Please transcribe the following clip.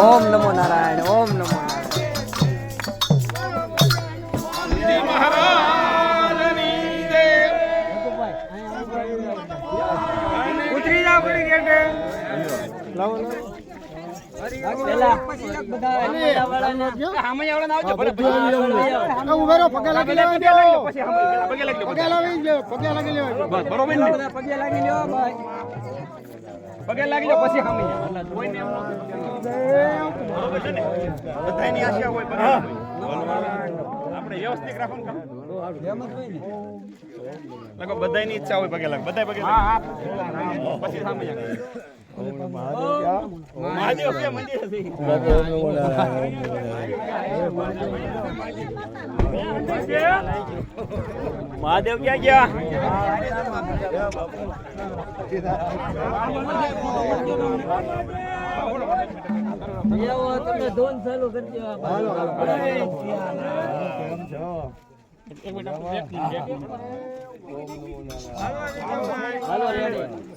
ઓમ નમો નારાયણ ઓમ નમો નારાયણ ઉતરી જાવ પડી ગેટે લાવો પગે લાગી લેવા પગે લાગી લો, પછી સામે પગે લાગી લો પગે લાગી લો, પગે લાગી લેવા દો. બરોબર ને? બધા પગે લાગી લ્યો ભાઈ પગે લાગી લો પછી સામે આવો. કોઈને એમ ન બરોબર છે ને? બધાયની આશા હોય આપણે વ્યવસ્થિત રાખો ને કામ. લગો બધાયની ઈચ્છા હોય પગે લાગ. બધાય પગે લાગ. પછી સામે મહાદેવ છે મંદિર મહાદેવ ક્યાં ગયા? તમે ધોન ચાલુ કરજો હાલો રેડી